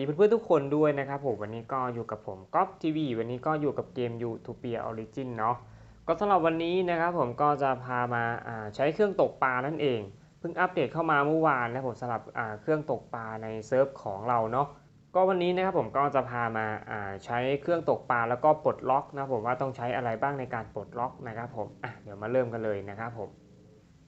ดีเพื่อนๆทุกคนด้วยนะครับผมวันนี้ก็อยู่กับผมก๊อฟทีวีวันนี้ก็อยู่กับเกม u t o p i a Origin เนาะก็สำหรับวันนี้นะครับผมก็จะพามาาใช้เครื่องตกปลานั่นเอง เพิ่งอัปเดตเข้ามาเมื่อวานนะผมสำหรับเครื่องตกปลาในเซิร์ฟของเราเนาะก็วันนี้นะครับผมก็จะพามาาใช้เครื่องตกปลาแล้วก็ปลดล็อกนะผมว่าต้องใช้อะไรบ้างในการปลดล็อกนะครับผมเดี๋ยวมาเริ่มกันเลยนะครับผม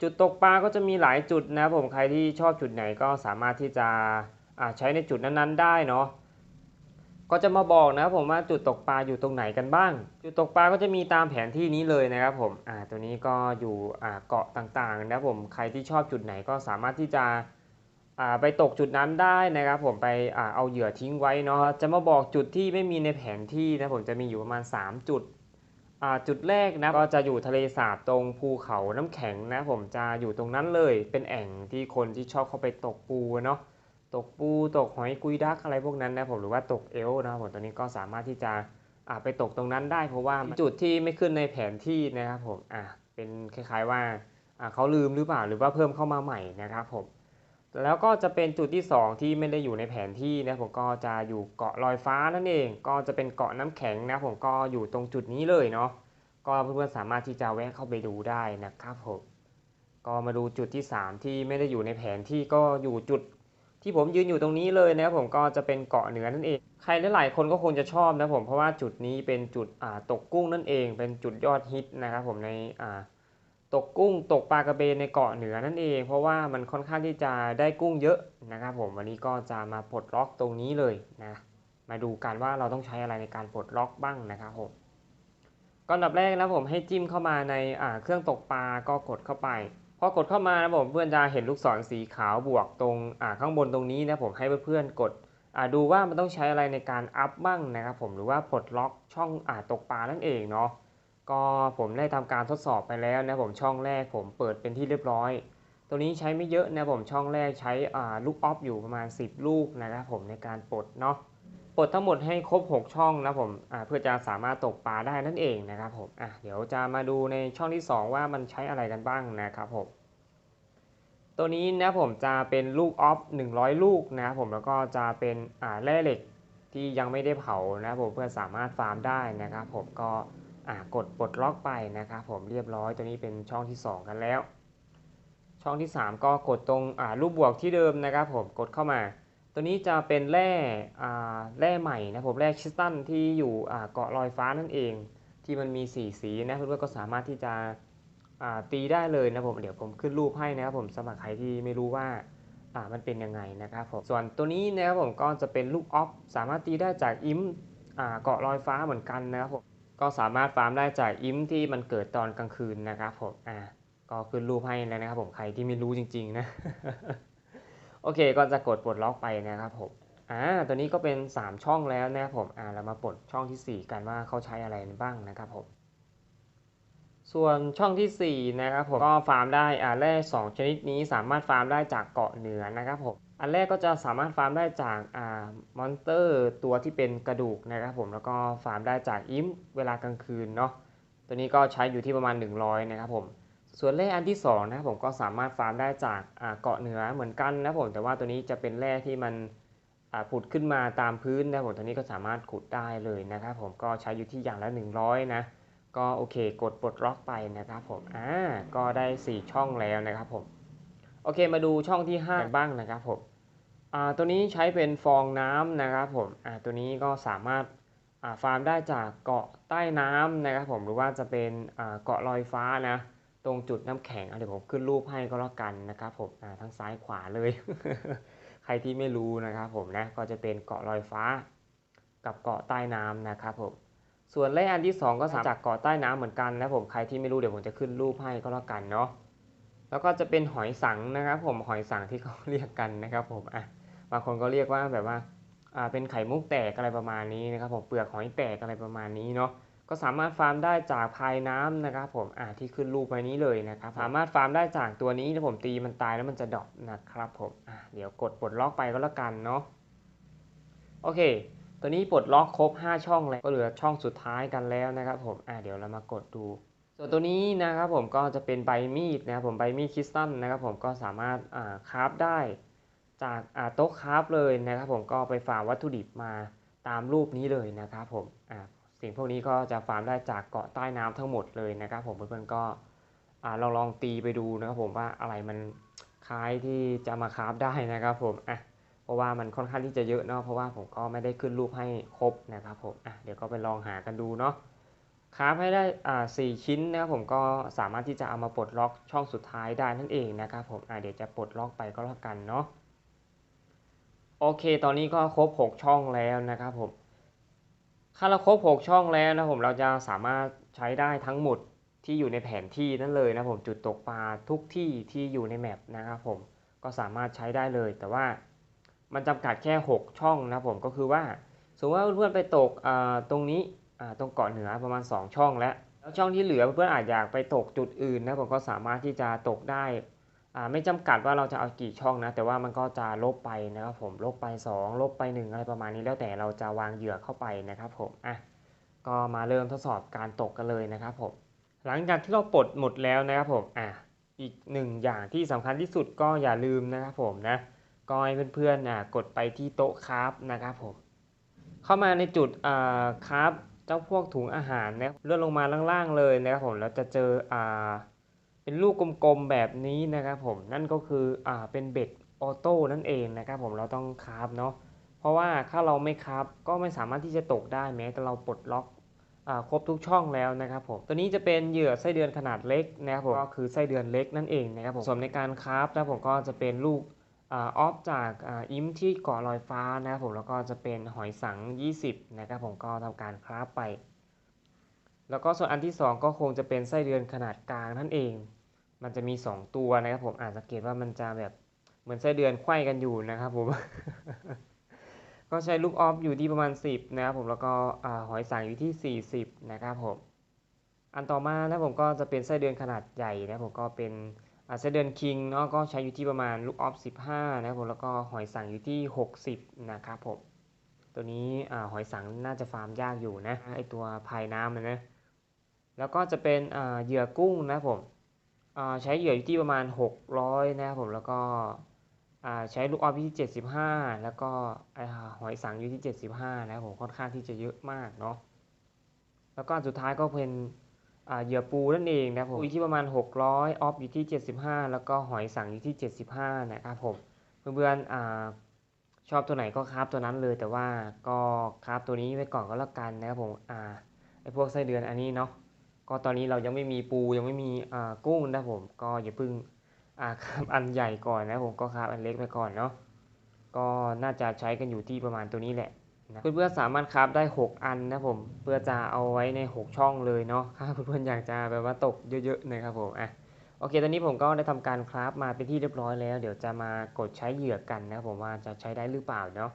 จุดตกปลาก็จะมีหลายจุดนะผมใครที่ชอบจุดไหนก็สามารถที่จะ ใช้ในจุดนั้นๆได้เนาะก็จะมาบอกนะครับผมว่าจุดตกปลาอยู่ตรงไหนกันบ้าง จุดตกปลาก็จะมีตามแผนที่นี้เลยนะครับผมอ่าตัวนี้ก็อยู่อ่าเกาะต่างๆนะครับผมใครที่ชอบจุดไหนก็สามารถที่จะอ่าไปตกจุดนั้นได้นะครับผมไปอ่าเอาเหยื่อทิ้งไว้เนาะจะมาบอกจุดที่ไม่มีในแผนที่นะผมจะมีอยู่ประมาณ 3 จุดอ่าจุดแรกนะก็จะอยู่ทะเลสาบตรงภูเขาน้ำแข็งนะผมจะอยู่ตรงนั้นเลยเป็นแอ่งที่คนที่ชอบเข้าไปตกปูเนาะ ตกปูตกหอยกุยดักอะไรพวกนั้นนะผมหรือว่าตกเอลนะครับผมตอนนี้ก็สามารถที่จะอาไปตกตรงนั้นได้เพราะว่าจุดที่ไม่ขึ้นในแผนที่นะครับผมอ่าเป็นคล้ายๆว่าเขาลืมหรือเปล่าหรือว่าเพิ่มเข้ามาใหม่นะครับผมแล้วก็จะเป็นจุดที่ 2 ที่ไม่ได้อยู่ในแผนที่นะผมก็จะอยู่เกาะลอยฟ้านั่นเอง ก็จะเป็นเกาะน้ำแข็งนะผมก็อยู่ตรงจุดนี้เลยเนาะก็เพื่อนๆสามารถที่จะแวะเข้าไปดูได้นะครับผมก็มาดูจุดที่ 3 ที่ไม่ได้อยู่ในแผนที่ก็อยู่จุด ที่ผมยืนอยู่ตรงนี้เลยนะครับผมก็จะเป็นเกาะเหนือนั่นเอง ใครหลายๆคนก็คงจะชอบนะผมเพราะว่าจุดนี้เป็นจุดตกกุ้งนั่นเอง เป็นจุดยอดฮิตนะครับผมในตกกุ้งตกปลากระเบนในเกาะเหนือนั่นเอง เพราะว่ามันค่อนข้างที่จะได้กุ้งเยอะนะครับผมวันนี้ก็จะมาปลดล็อกตรงนี้เลยนะมาดูกันว่าเราต้องใช้อะไรในการปลดล็อกบ้างนะครับผมก่อนอันดับแรกนะผมให้จิ้มเข้ามาในเครื่องตกปลาก็กดเข้าไป พอกดเข้ามานะผมเพื่อนจะเห็นลูกศรสีขาวบวกตรงข้างบนตรงนี้นะผมให้เพื่อนๆกดดูว่ามันต้องใช้อะไรในการอัพบ้างนะครับผมหรือว่าปลดล็อกช่องอาตกปลานั่นเองเนาะก็ผมได้ทำการทดสอบไปแล้วนะผมช่องแรกผมเปิดเป็นที่เรียบร้อย ตัวนี้ใช้ไม่เยอะนะผมช่องแรกใช้ลูกออฟอยู่ประมาณ 10 ลูกนะครับผมในการปลดเนาะ ปลดทั้งหมดให้ครบ 6 ช่องนะผมเพื่อจะสามารถตกปลาได้นั่นเองนะครับผมเดี๋ยวจะมาดูในช่องที่ 2 ว่ามันใช้อะไรกันบ้างนะครับผมตัวนี้นะผมจะเป็นลูกออฟ100 ลูกนะครับผมแล้วก็จะเป็นแร่เหล็กที่ยังไม่ได้เผานะครับผมเพื่อสามารถฟาร์มได้นะครับผมก็กดปลดล็อกไปนะครับผมเรียบร้อยตัวนี้เป็นช่องที่ 2 กันแล้ว ช่องที่ 3 ก็กดตรงรูปบวกที่เดิมนะครับผมกดเข้ามา ตัวนี้จะเป็นแร่แร่ใหม่นะผมแร่คริสตัลที่อยู่เกาะลอยฟ้านั่นเอง ที่มันมีสีสีนะเพื่อนๆก็สามารถที่จะตีได้เลยนะผมเดี๋ยวผมขึ้นรูปให้นะครับผมสำหรับใครที่ไม่รู้ว่ามันเป็นยังไงนะครับผมส่วนตัวนี้นะครับผมก็จะเป็นลูกออฟสามารถตีได้จากอิมเกาะลอยฟ้าเหมือนกันนะครับผมก็สามารถฟาร์มได้จากอิมที่มันเกิดตอนกลางคืนนะครับผมอ่าก็ขึ้นรูปให้แล้วนะครับผมใครที่ไม่รู้จริง ๆ นะ โอเคก็จะกดปลดล็อกไปนะครับผมอ่าตัวนี้ก็เป็น 3 ช่องแล้วนะครับผมอ่าเรามาปลดช่องทีสี่4 กันว่าเขาใช้อะไรบ้างนะครับผมส่วนช่องทีสี่4 นะครับผมก็ฟาร์มได้อ่าแร่2ชนิดนี้สามารถฟาร์มได้จากเกาะเหนือนะครับผมอันแรกก็จะสามารถฟาร์มได้จากอ่ามอนสเตอร์ตัวที่เป็นกระดูกนะครับผมแล้วก็ฟาร์มได้จากอิมเวลากลางคืนเนาะตัวนี้ก็ใช้อยู่ที่ประมาณ 100 นะครับผม ส่วนแร่อันที่2นะครับผมก็สามารถฟาร์มได้จากเกาะเหนือเหมือนกันนะผมแต่ว่าตัวนี้จะเป็นแร่ที่มันผุดขึ้นมาตามพื้นนะผมตัวนี้ก็สามารถขุดได้เลยนะครับผมก็ใช้อยู่ที่อย่างละ 100 นะก็โอเคกดปลดล็อกไปนะครับผมอ่าก็ได้ 4 ช่องแล้วนะครับผมโอเคมาดูช่องที่5กันบ้างนะครับผมอ่าตัวนี้ใช้เป็นฟองน้ำนะครับผมอ่าตัวนี้ก็สามารถอ่าฟาร์มได้จากเกาะใต้น้ำนะครับผมหรือว่าจะเป็นอ่าเกาะลอยฟ้านะ รงจุดน้ำแข็งอะเดี๋ยวผมขึ้นรูปให้ก็แล้วกันนะครับผมอ่าทั้งซ้ายขวาเลย ใครที่ไม่รู้นะครับผมนะก็จะเป็นเกาะลอยฟ้า กับเกาะใต้น้ำนะครับผมส่วนแร่อันที่ 2 ก็สามารถจากเกาะใต้น้ำเหมือนกันนะผมใครที่ไม่รู้เดี๋ยวผมจะขึ้นรูปให้ก็แล้วกันเนาะแล้วก็จะเป็นหอยสังนะครับผมหอยสังที่เขาเรียกกันนะครับผมอะบางคนก็เรียกว่าแบบว่าอ่าเป็นไข่มุกแตกอะไรประมาณนี้นะครับผมเปลือกหอยแตกอะไรประมาณนี้เนาะ ก็สามารถฟาร์มได้จากภายน้ำนะครับผมอ่าที่ขึ้นรูปไปนี้เลยนะครับสามารถฟาร์มได้จากตัวนี้ถ้าผมตีมันตายแล้วมันจะดรอปนะครับผมอ่าเดี๋ยวกดปลดล็อกไปก็แล้วกันเนาะโอเค ตัวนี้ปลดล็อกครบ 5 ช่องแล้วก็เหลือช่องสุดท้ายกันแล้วนะครับผมอ่าเดี๋ยวเรามากดดูส่วนตัวนี้นะครับผมก็จะเป็นใบมีดนะครับผมใบมีดคริสตัลนะครับผมก็สามารถอ่าคราฟได้จากอ่าโต๊ะคราฟเลยนะครับผมก็ไปฟาร์วัตถุดิบมาตามรูปนี้เลยนะครับผมอ่า สิ่งพวกนี้ก็จะฟาร์มได้จากเกาะใต้น้ำทั้งหมดเลยนะครับ ผมเพื่อนๆก็อ่าลองลองตีไปดูนะครับผมว่าอะไรมันคล้ายที่จะมาคราฟได้นะครับผมอะเพราะว่ามันค่อนข้างที่จะเยอะเนาะเพราะว่าผมก็ไม่ได้ขึ้นรูปให้ครบนะครับผมอะเดี๋ยวก็ไปลองหากันดูเนาะคราฟให้ได้อ่าสี่ชิ้นนะครับผมก็สามารถที่จะเอามาปลดล็อกช่องสุดท้ายได้นั่นเองนะครับผมอ่าเดี๋ยวจะปลดล็อกไปก็แล้วกันเนาะโอเค ตอนนี้ก็ครบ 6 ช่องแล้วนะครับผม ถ้าเราครบ 6 ช่องแล้วนะผมเราจะสามารถใช้ได้ทั้งหมดที่อยู่ในแผนที่นั่นเลยนะผมจุดตกปลาทุกที่ที่อยู่ในแมปนะครับผมก็สามารถใช้ได้เลย แต่ว่ามันจำกัดแค่ 6 ช่องนะผมก็คือว่าสมมติว่าเพื่อนๆไปตกตรงนี้ตรงเกาะเหนือประมาณ 2 ช่องแล้วแล้วช่องที่เหลือเพื่อนๆอาจอยากไปตกจุดอื่นนะผมก็สามารถที่จะตกได้ ไม่จำกัดว่าเราจะเอากี่ช่องนะ แต่ว่ามันก็จะลบไปนะครับผม ลบไป 2 ลบไป 1 อะไรประมาณนี้แล้วแต่เราจะวางเหยื่อเข้าไปนะครับผม อะ ก็มาเริ่มทดสอบการตกกันเลยนะครับผม หลังจากที่เราปลดหมดแล้วนะครับผม อะ อีกหนึ่งอย่างที่สำคัญที่สุดก็อย่าลืมนะครับผมนะ ก็ให้เพื่อนๆนะกดไปที่โต๊ะคราฟนะครับผม เข้ามาในจุดอ่าคราฟเจ้าพวกถุงอาหารนะเลื่อนลงมาล่างๆเลยนะครับผม แล้วจะเจออ่า เป็นลูกกลมๆแบบนี้นะครับผมนั่นก็คืออ่าเป็นเบ็ดออโต้นั่นเองนะครับผมเราต้องคาฟเนาะเพราะว่าถ้าเราไม่คาฟก็ไม่สามารถที่จะตกได้แม้แต่เราปลดล็อกอ่าครบทุกช่องแล้วนะครับผมตัวนี้จะเป็นเหยื่อไส้เดือนขนาดเล็กนะครับผมก็คือไส้เดือนเล็กนั่นเองนะครับผมส่วนในการคราฟนะผมก็จะเป็นลูกออฟจากอิมที่เกาะลอยฟ้านะครับผมแล้วก็จะเป็นหอยสัง 20นะครับผมก็ทำการคราฟไป แล้วก็ส่วนอันที่ 2 ก็คงจะเป็นไส้เดือนขนาดกลางนั่นเอง มันจะมี 2 ตัวนะครับผมอาจสังเกตว่ามันจะแบบเหมือนไส้เดือนไขว้กันอยู่นะครับผม ก็ใช้ลูกออฟอยู่ที่ประมาณ 10 นะครับผมแล้วก็หอยสังอยู่ที่ 40 นะครับผม อันต่อมานะผมก็จะเป็นไส้เดือนขนาดใหญ่นะผมก็เป็นอาเซเดนคิงเนาะก็ใช้อยู่ที่ประมาณลูกออฟ 15 นะครับผมแล้วก็หอยสังอยู่ที่ 60 นะครับผม ตัวนี้หอยสังน่าจะฟาร์มยากอยู่นะไอตัวภายน้ำนะนะแล้วก็จะเป็นเหยื่อกุ้งนะผม ใช้เหยื่ออยู่ที่ประมาณ 600 นะครับผมแล้วก็ใช้ลูกออฟที่ 75 แล้วก็หอยสังอยู่ที่ 75 นะครับผมค่อนข้างที่จะเยอะมากเนาะแล้วก็สุดท้ายก็เป็นเหยื่อปูนั่นเองนะครับผมอยู่ที่ประมาณ 600 ออฟอยู่ที่ 75 แล้วก็หอยสังอยู่ที่ 75 นะครับผมเพื่อนๆชอบตัวไหนก็คราฟตัวนั้นเลย แต่ว่าก็คราฟตัวนี้ไว้ก่อนก็แล้วกันนะครับผมไอพวกไส้เดือนอันนี้เนาะ ก็ตอนนี้เรายังไม่มีปูยังไม่มีอ่ากุ้งนะผม ก็อย่าเพิ่งอ่าคราฟอันใหญ่ก่อนนะผมก็คราฟอันเล็กไปก่อนเนาะก็น่าจะใช้กันอยู่ที่ประมาณตัวนี้แหละนะเพื่อนๆสามารถคราฟได้ 6 อันนะผมเพื่อจะเอาไว้ใน 6 ช่องเลยเนาะถ้าเพื่อนๆอยากจะแบบว่าตกเยอะๆนะครับผมอะโอเค ตอนนี้ผมก็ได้ทำการคราฟมาเป็นที่เรียบร้อยแล้ว เดี๋ยวจะมากดใช้เหยื่อกันนะครับผมว่าจะใช้ได้หรือเปล่าเนาะ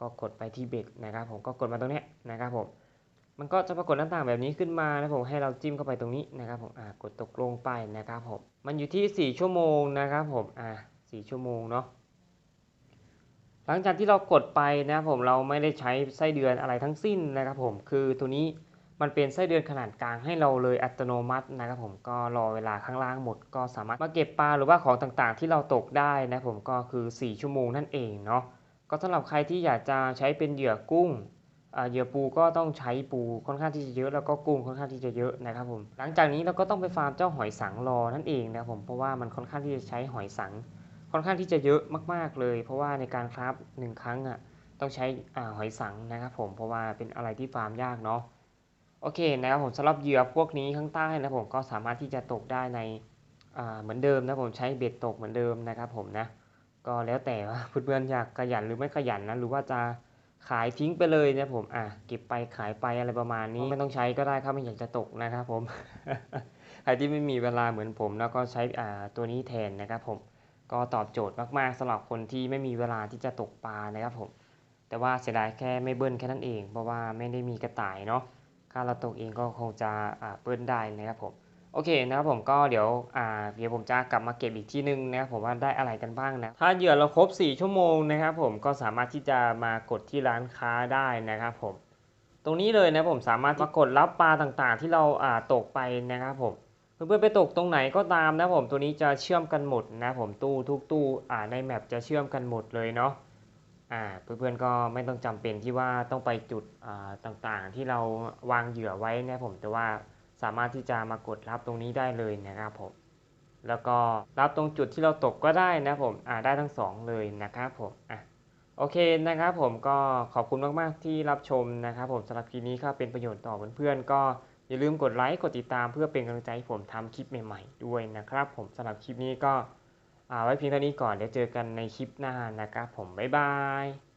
ก็กดไปที่เบ็ดนะครับผมก็กดมาตรงเนี้ยนะครับผม มันก็จะปรากฏหน้าต่างแบบนี้ขึ้นมานะผมให้เราจิ้มเข้าไปตรงนี้นะครับผมอ่ากดตกลงไปนะครับผมมันอยู่ที่ 4 ชั่วโมงนะครับผมอ่า4ชั่วโมงเนาะหลังจากที่เรากดไปนะผมเราไม่ได้ใช้ไส้เดือนอะไรทั้งสิ้นนะครับผมคือตัวนี้มันเป็นไส้เดือนขนาดกลางให้เราเลยอัตโนมัตินะครับผมก็รอเวลาข้างล่างหมด ก็สามารถมาเก็บปลาหรือว่าของต่างๆ ที่เราตกได้นะผมก็คือ 4 ชั่วโมงนั่นเองเนาะก็สำหรับใครที่อยากจะใช้เป็นเหยื่อกุ้ง เหยื่อปูก็ต้องใช้ปูค่อนข้างที่จะเยอะแล้วก็กุ้งค่อนข้างที่จะเยอะนะครับผมหลังจากนี้เราก็ต้องไปฟาร์มเจ้าหอยสังรอนั่นเองนะครับผมเพราะว่ามันค่อนข้างที่จะใช้หอยสัง ค่อนข้างที่จะเยอะมาก ๆเลย เพราะว่าในการคราฟหนึ่งครั้งอะต้องใช้อ่าหอยสังนะครับผมเพราะว่าเป็นอะไรที่ฟาร์มยากเนาะโอเคนะครับผมสำหรับเหยื่อพวกนี้ข้างใต้นะผมก็สามารถที่จะตกได้ในอ่าเหมือนเดิมนะผมใช้เบ็ดตกเหมือนเดิมนะครับผมนะก็แล้วแต่ว่าเพื่อนๆอยากขยันหรือไม่ขยันนะหรือว่าจะ ขายทิ้งไปเลยนะผมอะเก็บไปขายไปอะไรประมาณนี้ไม่ต้องใช้ก็ได้ครับไม่อยากจะตกนะครับผมใครที่ไม่มีเวลาเหมือนผมแล้วก็ใช้อ่าตัวนี้แทนนะครับผมก็ตอบโจทย์มากๆสำหรับคนที่ไม่มีเวลาที่จะตกปลานะครับผมแต่ว่าเสียดายแค่ไม่เบิ้ลแค่นั้นเองเพราะว่าไม่ได้มีกระต่ายเนาะถ้าเราตกเองก็คงจะอ่าเบิ้ลได้นะครับผม โอเคนะครับผมก็เดี๋ยวอ่าเดี๋ยวผมจะกลับมาเก็บอีกที่นึงนะครับผมว่าได้อะไรกันบ้างนะถ้าเหยื่อเราครบ 4 ชั่วโมงนะครับผมก็สามารถที่จะมากดที่ร้านค้าได้นะครับผม ตรงนี้เลยนะผมสามารถมากดรับปลาต่างๆ ที่เราอ่าตกไปนะครับผมเพื่อนๆไปตกตรงไหนก็ตามนะผมตัวนี้จะเชื่อมกันหมดนะผมตู้ทุกตู้อ่าในแมปจะเชื่อมกันหมดเลยเนาะอ่าเพื่อนๆก็ไม่ต้องจำเป็นที่ว่าต้องไปจุดอ่าต่างๆ ที่เราวางเหยื่อไว้นะผมแต่ว่า สามารถที่จะมากดรับตรงนี้ได้เลยนะครับผมแล้วก็รับตรงจุดที่เราตกก็ได้นะผมอ่าได้ทั้งสองเลยนะครับผมอะโอเคนะครับผมก็ขอบคุณมากๆที่รับชมนะครับผมสำหรับคลิปนี้ก็เป็นประโยชน์ต่อเพื่อนๆก็อย่าลืมกดไลค์กดติดตามเพื่อเป็นกำลังใจให้ผมทำคลิปใหม่ๆด้วยนะครับ ผมสำหรับคลิปนี้ก็อ่าไว้เพียงเท่านี้ก่อนเดี๋ยวเจอกันในคลิปหน้านะครับผมบ๊ายบาย